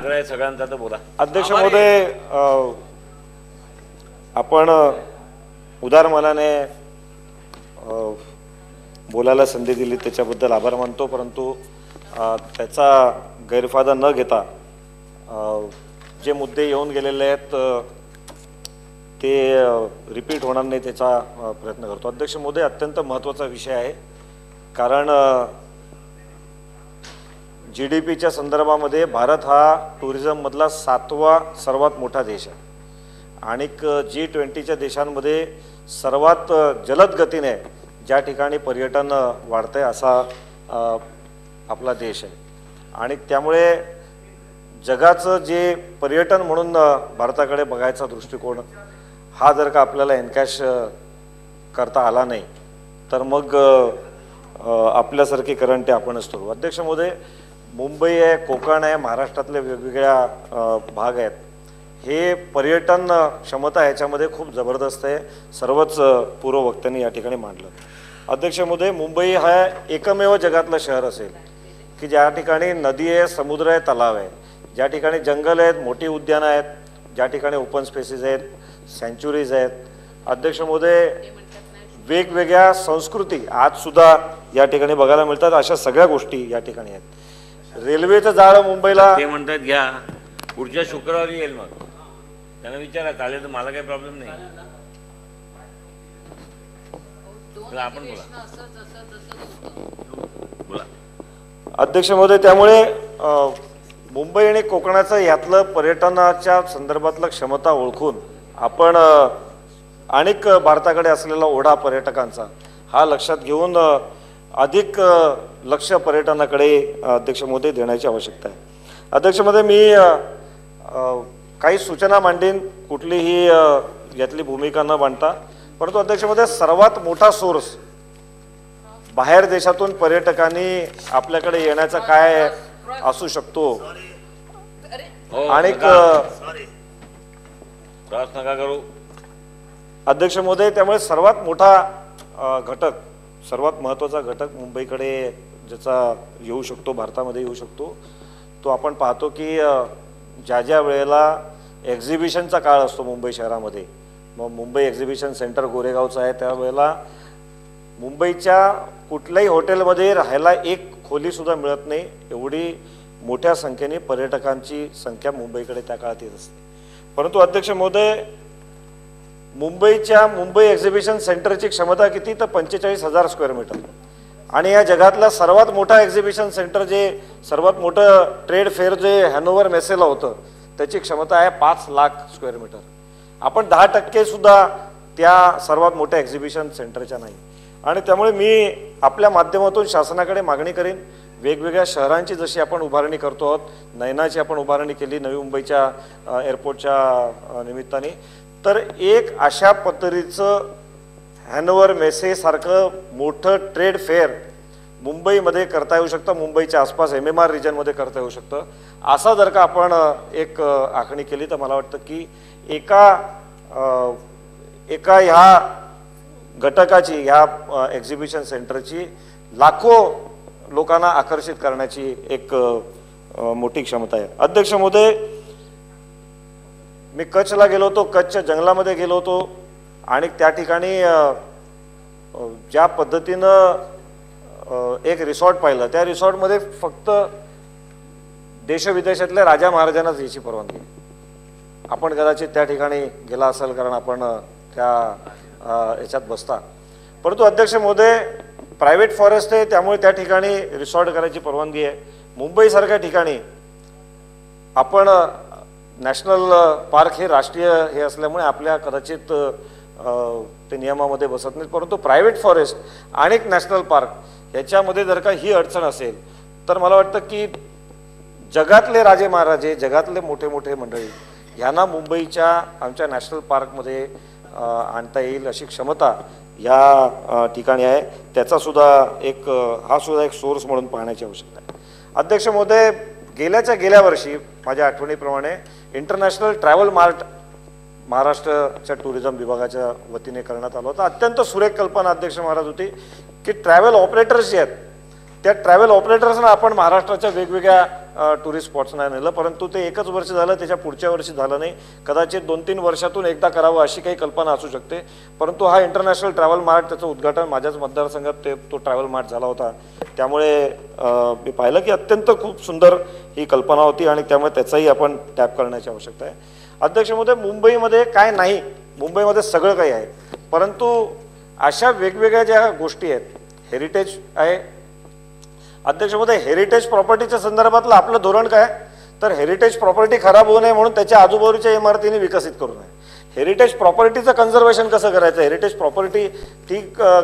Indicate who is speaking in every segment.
Speaker 1: आग्रह आहे सगळ्यांचा तर बोला.
Speaker 2: अध्यक्ष महोदय आपण अ, उदार मनाने अ, बोलायला संधी दिली त्याच्याबद्दल आभार मानतो परंतु त्याचा गैरफायदा न घेता जे मुद्दे येऊन गेलेले आहेत ते रिपीट होणार नाही त्याचा प्रयत्न करतो. अध्यक्ष महोदय अत्यंत महत्त्वाचा विषय आहे. कारण जी डी पीच्या संदर्भामध्ये भारत हा टुरिझममधला सातवा सर्वात मोठा देश आहे. आणि जी ट्वेंटीच्या देशांमध्ये सर्वात जलद गतीने ज्या ठिकाणी पर्यटन वाढतं आहे असा आपला देश आहे. आणि त्यामुळे जगाचं जे पर्यटन म्हणून भारताकडे बघायचा दृष्टिकोन हा जर का आपल्याला एनकॅश करता आला नाही तर मग आपल्यासारखी करंटे आपणच ठरवू अध्यक्ष महोदय मुंबई आहे कोकण आहे महाराष्ट्रातले वेगवेगळ्या भाग आहेत. हे पर्यटन क्षमता ह्याच्यामध्ये खूप जबरदस्त आहे. सर्वच पूर्व वक्त्यांनी या ठिकाणी मांडलं. अध्यक्ष महोदय मुंबई हा एकमेव जगातलं शहर असेल की ज्या ठिकाणी नदी आहे समुद्र आहे तलाव आहे. ज्या ठिकाणी जंगल आहेत मोठी उद्यानं आहेत. ज्या ठिकाणी ओपन स्पेसेस आहेत सँच्युरीज आहेत. अध्यक्ष महोदय वेगवेगळ्या संस्कृती आजसुद्धा या ठिकाणी बघायला मिळतात. अशा सगळ्या गोष्टी या ठिकाणी आहेत. रेल्वेचं जाळं मुंबईला
Speaker 1: ते म्हणतात घ्या. पुढच्या शुक्रवारी येईल मग. त्यांना विचारा चालेल तर मला काही प्रॉब्लेम नाही. आपण बोला. बोला.
Speaker 2: अध्यक्ष महोदय त्यामुळे अ, मुंबई आणि कोकणाचं यातलं पर्यटनाच्या संदर्भातलं क्षमता ओळखून आपण अ, अनेक भारताकडे असलेला ओढा पर्यटकांचा हा लक्षात घेऊन अ, अधिक लक्ष पर्यटनाकडे अध्यक्ष महोदय देण्याची आवश्यकता आहे. अध्यक्ष महोदय मी काही सूचना मांडीन कुठलीही यातली भूमिका न मांडता. परंतु अध्यक्ष महोदय सर्वात मोठा सोर्स बाहेर देशातून पर्यटकांनी आपल्याकडे येण्याचा काय असू शकतो?
Speaker 1: हो
Speaker 2: आणि अध्यक्ष महोदय त्यामुळे सर्वात मोठा घटक सर्वात महत्त्वाचा घटक मुंबईकडे ज्याचा येऊ शकतो भारतामध्ये येऊ शकतो तो आपण पाहतो की ज्या ज्या वेळेला एक्झिबिशनचा काळ असतो मुंबई शहरामध्ये मग मुंबई एक्झिबिशन सेंटर गोरेगावचं आहे त्यावेळेला मुंबईच्या कुठल्याही हॉटेलमध्ये राहायला एक खोलीसुद्धा मिळत नाही एवढी मोठ्या संख्येने पर्यटकांची संख्या मुंबईकडे त्या काळात येत असते. परंतु अध्यक्ष महोदय मुंबईच्या मुंबई एक्झिबिशन सेंटरची क्षमता किती? तर पंचेचाळीस हजार स्क्वेअर मीटर आणि या जगातला सर्वात मोठा एक्झिबिशन सेंटर जे सर्वात मोठं ट्रेड फेअर जे हॅनोवर मेसेला होतं त्याची क्षमता आहे पाच लाख स्क्वेअर मीटर आपण दहा टक्के सुद्धा त्या सर्वात मोठ्या एक्झिबिशन सेंटरच्या नाही. आणि त्यामुळे मी आपल्या माध्यमातून शासनाकडे मागणी करेन. वेगवेगळ्या शहरांची जशी आपण उभारणी करतो आहोत नैनाची आपण उभारणी केली नवी मुंबईच्या एअरपोर्टच्या निमित्ताने तर एक अशा पद्धतीचं हॅनोवर मेसेसारखं मोठं ट्रेड फेअर मुंबईमध्ये करता येऊ शकतं मुंबईच्या आसपास एम एम आर रिजनमध्ये करता येऊ शकतं. असा जर का आपण एक आखणी केली तर मला वाटतं की एका एका ह्या घटकाची ह्या एक्झिबिशन सेंटरची लाखो लोकांना आकर्षित करण्याची एक मोठी क्षमता आहे. अध्यक्ष महोदय मी कच्छला गेलो होतो कच्छच्या जंगलामध्ये गेलो होतो आणि त्या ठिकाणी ज्या पद्धतीनं एक रिसॉर्ट पाहिलं. त्या रिसॉर्टमध्ये फक्त देशविदेशातल्या राजा महाराजांनाच याची परवानगी. आहे. आपण कदाचित त्या ठिकाणी गेला असेल कारण आपण त्या याच्यात बसता. परंतु अध्यक्ष मोदे प्रायव्हेट फॉरेस्ट आहे त्यामुळे त्या ठिकाणी रिसॉर्ट करायची परवानगी आहे. मुंबईसारख्या ठिकाणी आपण नॅशनल पार्क हे राष्ट्रीय हे असल्यामुळे आपल्या कदाचित ते नियमामध्ये बसत नाहीत. परंतु प्रायव्हेट फॉरेस्ट आणि एक नॅशनल पार्क याच्यामध्ये जर का ही अडचण असेल तर मला वाटतं की जगातले राजे महाराजे जगातले मोठे मोठे मंडळी ह्यांना मुंबईच्या आमच्या नॅशनल पार्कमध्ये आणता येईल अशी क्षमता या ठिकाणी आहे. त्याचासुद्धा एक हा सुद्धा एक सोर्स म्हणून पाहण्याची आवश्यकता आहे. अध्यक्ष महोदय गेल्याच्या गेल्या वर्षी माझ्या आठवणीप्रमाणे इंटरनॅशनल ट्रॅव्हल मार्ट महाराष्ट्राच्या टुरिझम विभागाच्या वतीने करण्यात आलं होतं अत्यंत सुरेख कल्पना अध्यक्ष महाराज होती की ट्रॅव्हल ऑपरेटर्स जे आहेत त्या ट्रॅव्हल ऑपरेटर्सना आपण महाराष्ट्राच्या वेगवेगळ्या टुरिस्ट स्पॉट्सना नेलं. परंतु ते एकच वर्ष झालं त्याच्या पुढच्या वर्षी झालं नाही. कदाचित दोन तीन वर्षातून एकदा करावं अशी काही कल्पना असू शकते. परंतु हा इंटरनॅशनल ट्रॅव्हल मार्ट त्याचं उद्घाटन माझ्याच मतदारसंघात ते तो ट्रॅव्हल मार्ट झाला होता. त्यामुळे मी पाहिलं की अत्यंत खूप सुंदर ही कल्पना होती आणि त्यामुळे त्याचाही आपण टॅप करण्याची आवश्यकता आहे. अध्यक्ष महोदय मुंबईमध्ये काय नाही. मुंबईमध्ये सगळं काही आहे. परंतु अशा वेगवेगळ्या ज्या गोष्टी आहेत हेरिटेज आहे अध्यक्ष हेरिटेज प्रॉपर्टीच्या संदर्भातलं आपलं धोरण काय? तर हेरिटेज प्रॉपर्टी खराब होऊ नये म्हणून त्याच्या आजूबाजूच्या इमारतीने विकसित करू नये. हेरिटेज प्रॉपर्टीचं कन्झर्वेशन कसं करायचं? हेरिटेज प्रॉपर्टी ती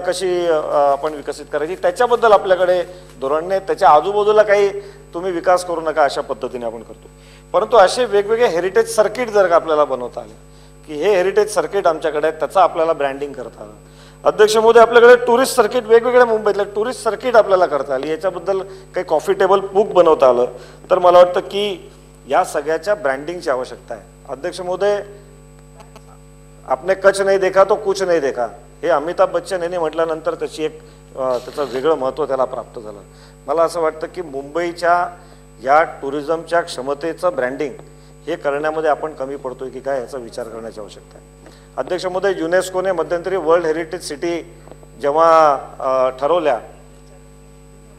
Speaker 2: कशी आपण विकसित करायची? त्याच्याबद्दल आपल्याकडे धोरण नाही. त्याच्या आजूबाजूला काही तुम्ही विकास करू नका अशा पद्धतीने आपण करतो. परंतु असे वेगवेगळे हेरिटेज सर्किट जर का आपल्याला बनवता आले की हे हेरिटेज सर्किट आमच्याकडे आहे त्याचं आपल्याला ब्रँडिंग करता आलं अध्यक्ष मोदी आपल्याकडे टुरिस्ट सर्किट वेगवेगळ्या मुंबईतल्या टुरिस्ट सर्किट आपल्याला करता आली. याच्याबद्दल काही कॉफी टेबल बुक बनवता आलं. तर मला वाटतं की या सगळ्याच्या ब्रँडिंगची आवश्यकता आहे. अध्यक्ष मोदय आपने कच नाही देखा तो कुछ नाही देखा. हे अमिताभ बच्चन यांनी म्हटल्यानंतर त्याची एक त्याचं वेगळं महत्त्व त्याला प्राप्त झालं. मला असं वाटतं की मुंबईच्या या टुरिझमच्या क्षमतेचं ब्रँडिंग हे करण्यामध्ये आपण कमी पडतोय की काय याचा विचार करण्याची आवश्यकता आहे. अध्यक्ष महोदय युनेस्कोने मध्यंतरी वर्ल्ड हेरिटेज सिटी जेव्हा ठरवल्या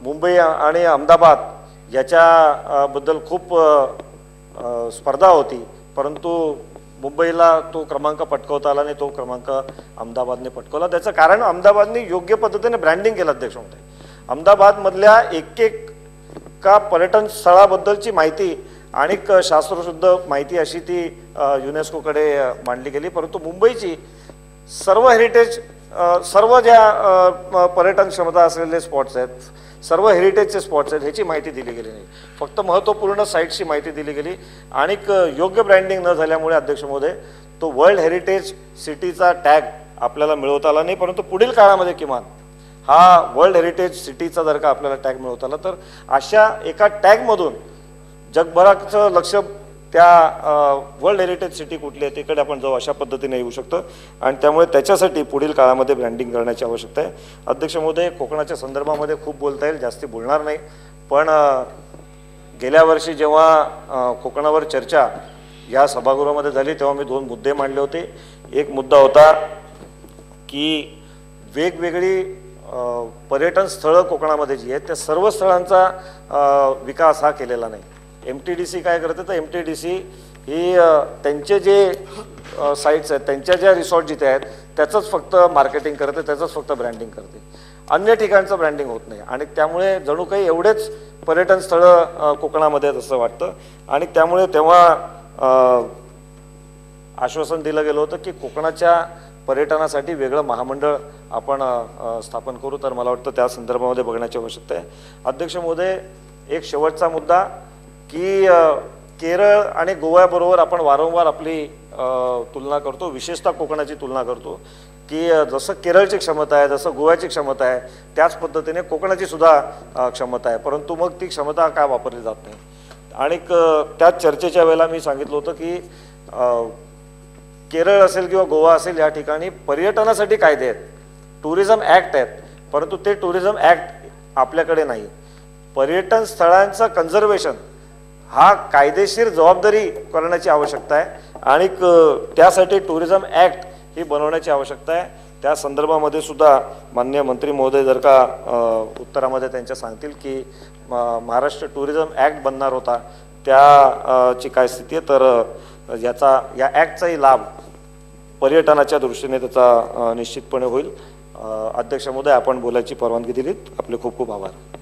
Speaker 2: मुंबई आणि अहमदाबाद याच्या बद्दल खूप स्पर्धा होती. परंतु मुंबईला तो क्रमांक पटकवता आला नाही तो क्रमांक अहमदाबादने पटकवला. त्याचं कारण अहमदाबादने योग्य पद्धतीने ब्रँडिंग केलं अध्यक्ष होते अहमदाबादमधल्या एक एक का पर्यटन स्थळाबद्दलची माहिती आणि शास्त्रशुद्ध माहिती अशी ती युनेस्कोकडे मांडली गेली. परंतु मुंबईची सर्व हेरिटेज सर्व ज्या पर्यटन क्षमता असलेले स्पॉट्स आहेत सर्व हेरिटेजचे स्पॉट्स आहेत ह्याची माहिती दिली गेली नाही. फक्त महत्त्वपूर्ण साईट्सची माहिती दिली गेली. आणि योग्य ब्रँडिंग न झाल्यामुळे अध्यक्ष महोदय तो वर्ल्ड हेरिटेज सिटीचा टॅग आपल्याला मिळवता आला नाही. परंतु पुढील काळामध्ये किमान हा वर्ल्ड हेरिटेज सिटीचा जर का आपल्याला टॅग मिळवता आला तर अशा एका टॅगमधून जगभराचं लक्ष त्या वर्ल्ड हेरिटेज सिटी कुठली आहे तिकडे आपण जाऊ अशा पद्धतीने येऊ शकतो. आणि त्यामुळे त्याच्यासाठी पुढील काळामध्ये ब्रँडिंग करण्याची आवश्यकता आहे. अध्यक्ष महोदय कोकणाच्या संदर्भामध्ये खूप बोलता येईल जास्ती बोलणार नाही. पण गेल्या वर्षी जेव्हा कोकणावर चर्चा या सभागृहामध्ये झाली तेव्हा मी दोन मुद्दे मांडले होते. एक मुद्दा होता की वेगवेगळी पर्यटन स्थळं कोकणामध्ये जी आहेत त्या सर्व स्थळांचा विकास हा केलेला नाही. एम टी डी सी काय करते तर एम टी डी सी ही त्यांचे जे साईट्स आहेत त्यांच्या ज्या रिसॉर्ट जिथे आहेत त्याचंच फक्त मार्केटिंग करते त्याचंच फक्त ब्रँडिंग करते. अन्य ठिकाणचं ब्रँडिंग होत नाही. आणि त्यामुळे जणू काही एवढेच पर्यटन स्थळं कोकणामध्ये आहेत असं वाटतं. आणि त्यामुळे तेव्हा आश्वासन दिलं गेलं होतं की कोकणाच्या पर्यटनासाठी वेगळं महामंडळ आपण स्थापन करू. तर मला वाटतं त्या संदर्भामध्ये बघण्याची आवश्यकता आहे. अध्यक्ष महोदय एक शेवटचा मुद्दा. की केरळ आणि गोव्याबरोबर आपण वारंवार आपली तुलना करतो विशेषतः कोकणाची तुलना करतो की जसं केरळची क्षमता आहे जसं गोव्याची क्षमता आहे त्याच पद्धतीने कोकणाची सुद्धा क्षमता आहे. परंतु मग ती क्षमता काय वापरली जात नाही? आणि त्या त्याच चर्चेच्या वेळेला मी सांगितलं होतं की केरळ असेल किंवा गोवा असेल या ठिकाणी पर्यटनासाठी कायदे आहेत. टुरिझम ॲक्ट आहेत. परंतु ते टुरिझम ॲक्ट आपल्याकडे नाही. पर्यटन स्थळांचं कन्झर्वेशन हा कायदेशीर जबाबदारी करण्याची आवश्यकता आहे. आणि त्यासाठी टुरिझम ॲक्ट ही बनवण्याची आवश्यकता आहे. त्या संदर्भामध्ये सुद्धा मान्य मंत्री महोदय जर का उत्तरामध्ये त्यांच्या सांगतील की म- महाराष्ट्र टुरिझम ॲक्ट बनणार होता त्या ची काय स्थिती आहे तर याचा या ॲक्टचाही लाभ पर्यटनाच्या दृष्टीने त्याचा निश्चितपणे होईल. अध्यक्ष महोदय आपण बोलायची परवानगी दिलीत. आपले खूप खूप आभार.